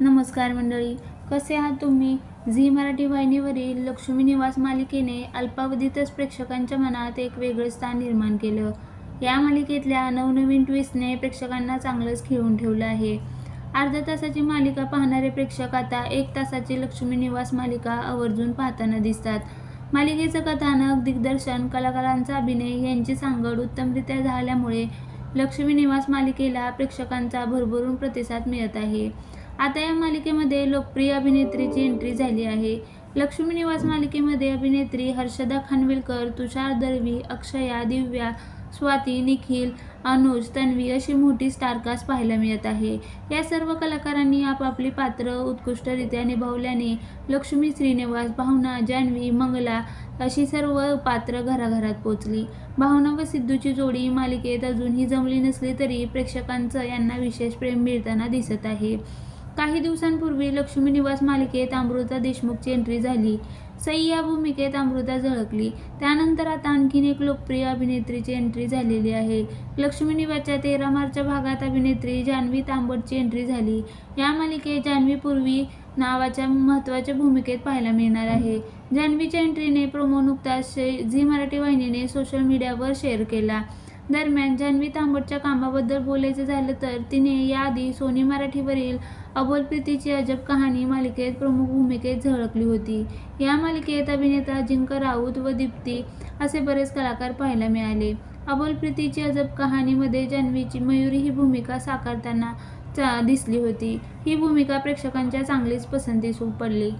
नमस्कार मंडळी कसे आहात तुम्ही? झी मराठी वाहिनीवरील लक्ष्मी निवास मालिकेने अल्पावधीतच प्रेक्षकांच्या मनात एक वेगळं स्थान निर्माण केलं. या मालिकेतल्या नवनवीन ट्विस्टने प्रेक्षकांना चांगलंच खिळून ठेवलं आहे. अर्ध्या तासाची मालिका पाहणारे प्रेक्षक आता एक तासाची लक्ष्मी निवास मालिका आवर्जून पाहताना दिसतात. मालिकेचं कथानक दिग्दर्शन कलाकारांचा अभिनय यांची सांगड उत्तमरित्या झाल्यामुळे लक्ष्मी निवास मालिकेला प्रेक्षकांचा भरभरून प्रतिसाद मिळत आहे. आता या मालिकेमध्ये लोकप्रिय अभिनेत्रीची एंट्री झाली आहे. लक्ष्मी निवास मालिकेमध्ये अभिनेत्री हर्षदा खानविलकर तुषार दळवी अक्षया दिव्या स्वाती निखिल अनुज तन्वी अशी मोठी स्टारकास्ट पाहायला मिळत आहे. या सर्व कलाकारांनी आपापली पात्र उत्कृष्टरित्या निभावल्याने लक्ष्मी श्रीनिवास भावना जान्हवी मंगला अशी सर्व पात्र घराघरात पोचली भावना व सिद्धूची जोडी मालिकेत अजूनही जमली नसली तरी प्रेक्षकांचं यांना विशेष प्रेम मिळताना दिसत आहे. काही दिवसांपूर्वी लक्ष्मी निवास मालिकेत अमृता देशमुखची एंट्री झाली. सई या भूमिकेत अमृता झळकली. त्यानंतर आता आणखीन एक लोकप्रिय अभिनेत्रीची एंट्री झालेली आहे. लक्ष्मी निवासच्या तेरा मार्चच्या भागात अभिनेत्री जान्हवी तांबटची एंट्री झाली. या मालिकेत जान्हवी पूर्वी नावाच्या महत्त्वाच्या भूमिकेत पाहायला मिळणार आहे. जान्हवीच्या एंट्रीने प्रोमो नुकताच शे- झी मराठी वाहिनीने सोशल मीडियावर शेअर केला. दरम्यान जान्हवी तांबडच्या कामाबद्दल बोलायचं झालं तर तिने याआधी सोनी मराठीवरील अबोल प्रीतीची अजब कहाणी मालिकेत प्रमुख भूमिकेत झळकली होती. या मालिकेत अभिनेता जिंकर राऊत व दीप्ती असे बरेच कलाकार पाहायला मिळाले. अबोल प्रीतीची अजब कहाणीमध्ये जान्हवीची मयुरी ही भूमिका साकारताना दिसली होती. ही भूमिका प्रेक्षकांच्या चांगलीच पसंतीस पडली